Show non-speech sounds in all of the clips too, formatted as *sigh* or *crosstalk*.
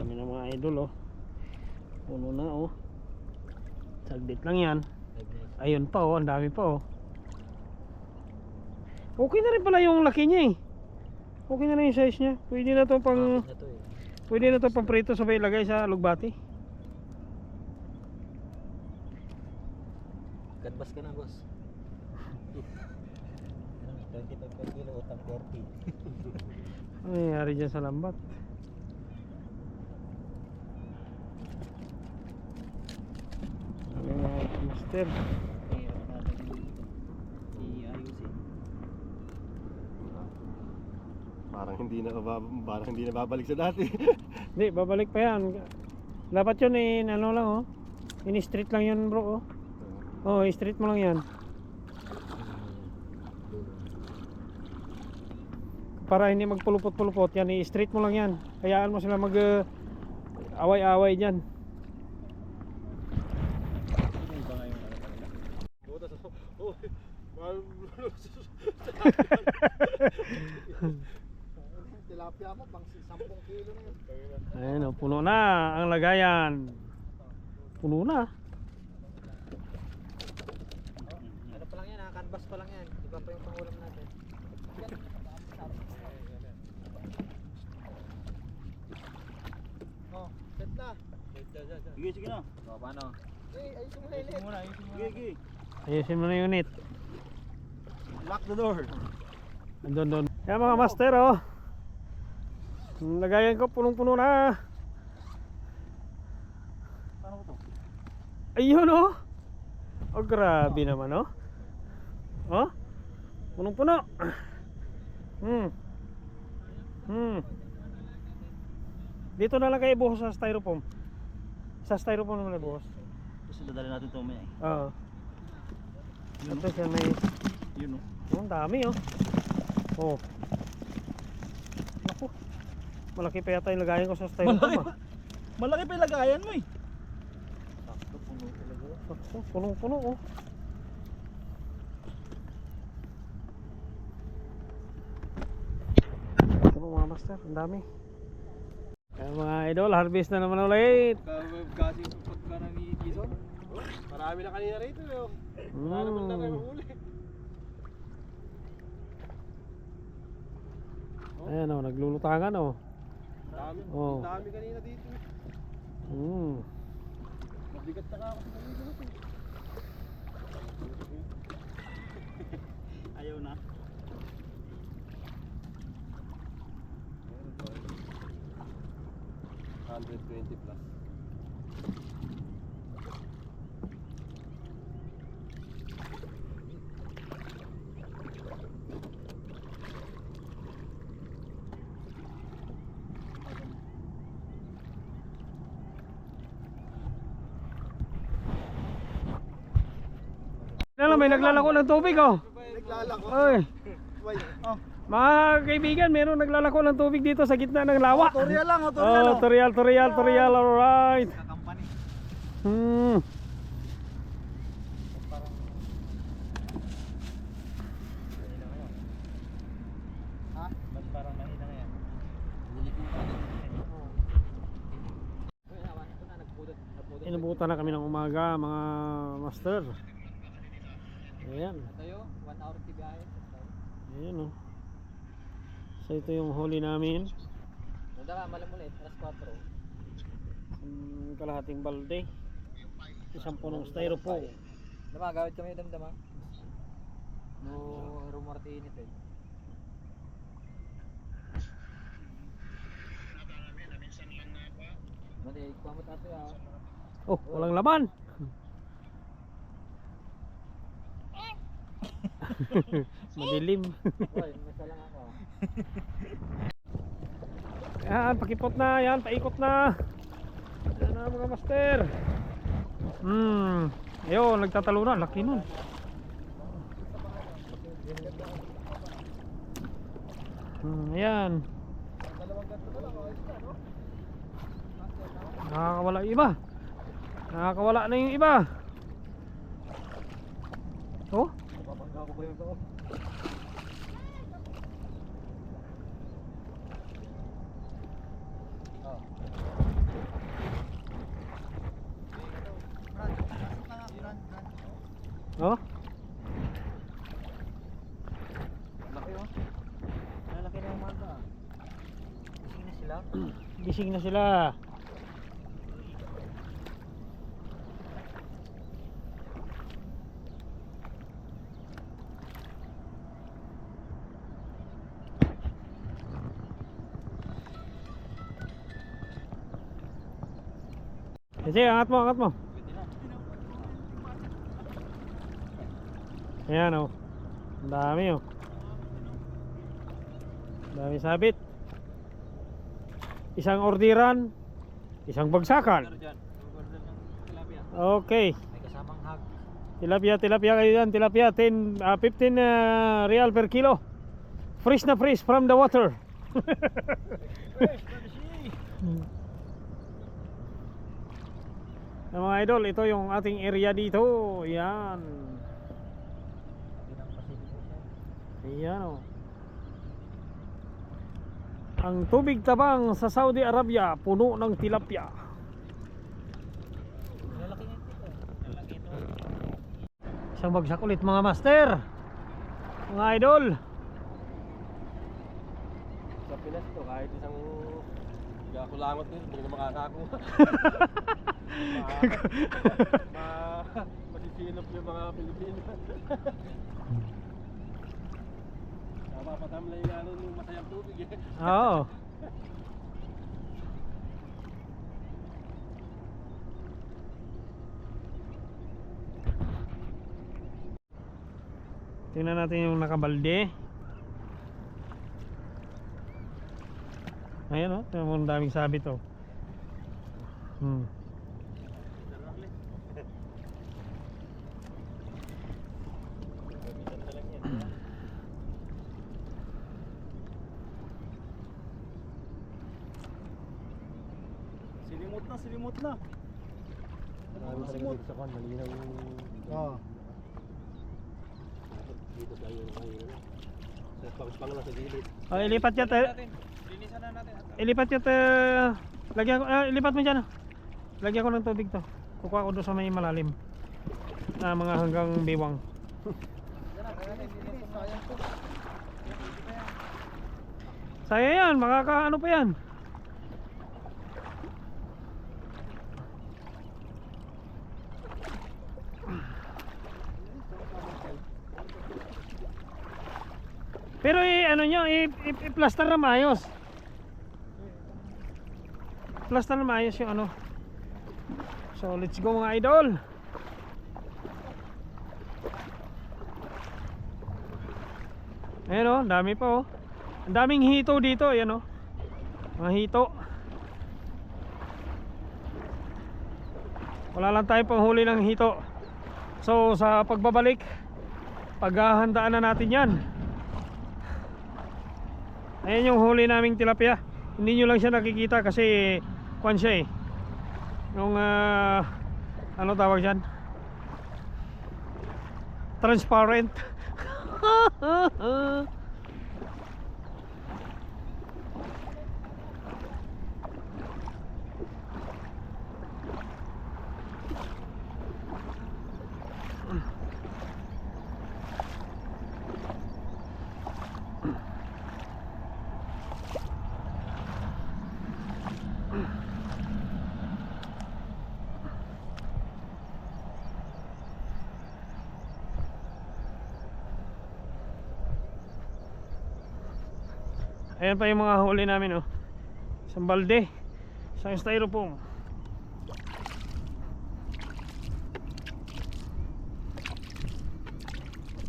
Dami ng mga idol oh. Puno na oh. Saglit lang yan. Ayun pa oh, ang dami pa oh. Okay na rin pala yung laki niya eh. Okay na rin yung size niya. Pwede na to pang eh. pwede na to pang prito sa ilagay sa lugbati. Kadbas ka na, boss. *laughs* 25 kilo, utang 40. Ano nangyayari dyan sa lambat? Ano i-ayusin. Parang hindi na parang hindi na babalik sa dati. *laughs* Hindi, babalik pa yan. Dapat yun eh, ano lang oh. In-street lang yun bro oh. Oh, i-street mo lang yan. Para hindi magpulupot-pulupot yan, i-street mo lang yan. Hayaan mo sila mag uh, away-away dyan. Ano iba nga yung ano talaga? Buta sa Oh, mahal Tilapia mo pang 10 kilo na yun. Ayan oh, puno na ang lagayan. Puno na. Ano pa lang yan, ha? Canvas pa lang yan. Iba pa yung pangulam natin. Oh, set na. Sige, sige na. O, paano? Eh, ayusin mo na muna. Sige, sige. Ayusin mo na yung unit. Lock the door. Andun doon. Kaya mga master oh. Lagayan ko punong-puno na. Paano ko to? Ayun oh. Oh grabe naman oh. Oh. Punong-puno. Hmm. Hmm. Dito na lang kayo ibuhos sa styrofoam. Sa styrofoam naman ibuhos. Gusto dadali natin ito mamaya eh. Oo. Ito siya may Yun o. Oh, ang dami oh. Oh. Naku. Malaki pa yata yung lagayan ko sa styrofoam Malaki pa. Malaki pa yung lagayan mo eh. Sakto, puno talaga. Sakto, punong-puno oh. Ito po mga master, ang dami. Kaya mga idol, harvest na naman ulit. Kasi pagka na ni Jason. Oh, marami na kanina rito. eh, oh. Wala naman na kayo huli. Ayan oh, naglulutangan oh. Dami, Oh. dami kanina dito. Mm. Mabigat na ako sa kanina dito. *laughs* Ayaw na. Hundred twenty plus. Ano may naglalako ng tubig oh. Naglalako. Oy. Oh. Mga kaibigan, meron naglalako ng tubig dito sa gitna ng lawa. Tutorial lang, oh, Oh, tutorial, tutorial, tutorial, alright. Hmm. Inubutan na kami ng umaga, mga master. Ayan. Tayo, 1 hour tibiyahe. Ayan oh. So ito yung huli namin. Nadala, malam ulit, alas 4. Yung kalahating balde. Isang punong styrofoam. Dama, gawit kami yung damdama. No, rumorte init eh. Mati, kuha mo tato ya. Oh, walang laman. *laughs* Madilim. Masa lang ako. Yan, pakipot na, yan, paikot na. Yan na mga master. Hmm. Ayun, nagtatalo na, laki nun. Hmm, ayan. Nakakawala yung iba. Nakakawala na yung iba. Oh, Papangga ko kayo doon. Ah. Oh. Oh? Laki oh. Lalaki na yung manta. Ah. Gising na sila. Gising na sila. Sige, angat mo, angat mo. Ayan oh. Ang dami oh. Ang dami sabit. Isang ordiran, isang bagsakan. Okay. May kasamang hag. Tilapia, tilapia kayo dyan. Tilapia, 10, ah, 15 ah, real per kilo. Fresh na fresh from the water. *laughs* Na mga idol, ito yung ating area dito. Yan. Ocean. Ayan oh. Ang tubig tabang sa Saudi Arabia puno ng tilapia. Isang bagsak ulit mga master. Mga idol. Sa Pinas to, kahit isang gakulangot din, hindi na makakakuha. *laughs* ma, ma, masisilop yung mga Pilipino. Napapatamlay nga nun yung masayang tubig eh. Oo. Tingnan natin yung nakabalde. Ayan oh, mo ang daming sabit oh. Hmm. Silimot na, na. Marami talaga dito sa kwan, malinaw yung... Oo. Dito tayo yung mahina. Sa pangspang lang sa gilid. Oh, ilipat niya tayo. Linisan na natin. Ilipat niya tayo. Lagyan ko, ah, ilipat mo dyan. ah. Lagyan ko ng tubig to. Kukuha ko doon sa may malalim. Na mga hanggang biwang. Sayang yan, makakaano pa yan. Pero i ano nyo, i- i- i-plaster na maayos. Plaster na maayos yung ano. So let's go mga idol. Ayan o, dami pa oh. Ang daming hito dito, ayan oh. Mga hito. Wala lang tayong panghuli ng hito. So sa pagbabalik, paghahandaan na natin yan. Ayan yung huli naming tilapia. Hindi nyo lang siya nakikita kasi kwan siya eh. Yung ah, ano tawag dyan? Transparent. *laughs* Ayan pa yung mga huli namin oh. Isang balde. Isang styrofoam.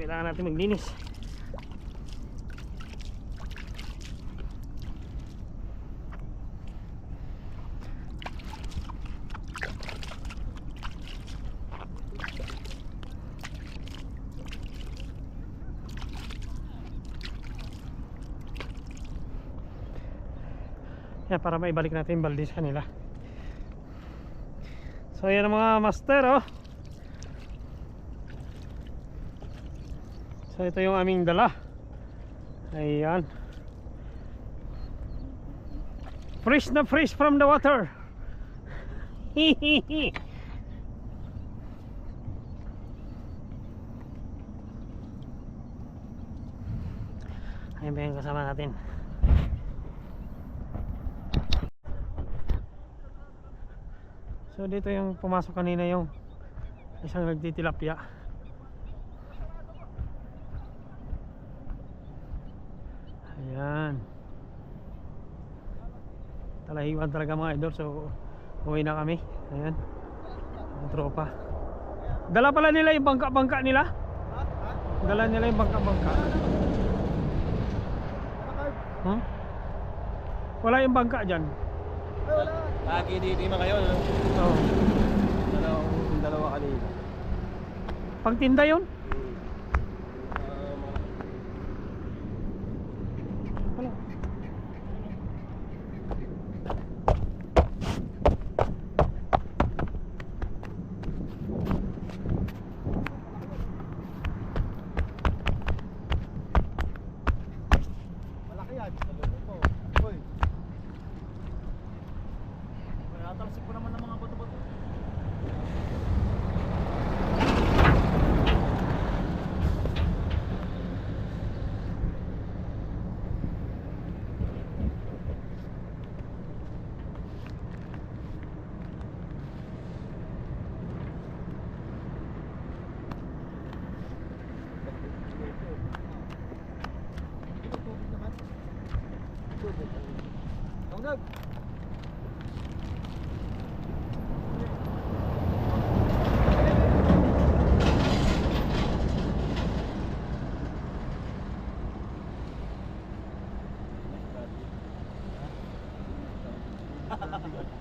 Kailangan natin maglinis. natin para maibalik natin yung balde sa kanila. So yan ang mga master oh. So ito yung aming dala. Ayan. Fresh na fresh from the water. Hihihi *laughs* Ayan ba yung kasama natin? So dito yung pumasok kanina yung isang nagtitilapia. Ayan. Talahiwan talaga mga idol. So uwi na kami. Ayan. Ang tropa. Dala pala nila yung bangka-bangka nila. Dala nila yung bangka-bangka. Hmm? Wala yung bangka dyan. Di di man kayo. no? Oh. Dalawang dalawa kanina. Pagtinda yun? Ah, mga- Wala. Malaki yan. Salubong ko. Uy. Kaya talsik ko naman ng mga bato-bato. Tungag.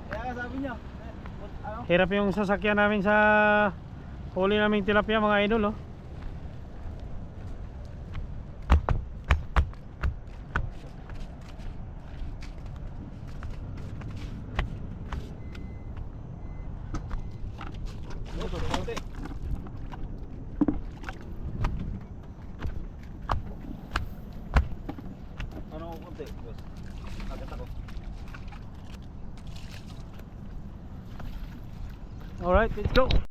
Kaya sabi niya, eh, what- ano? Hirap yung sasakyan namin sa huli naming tilapia mga idol oh. Alright, let's go.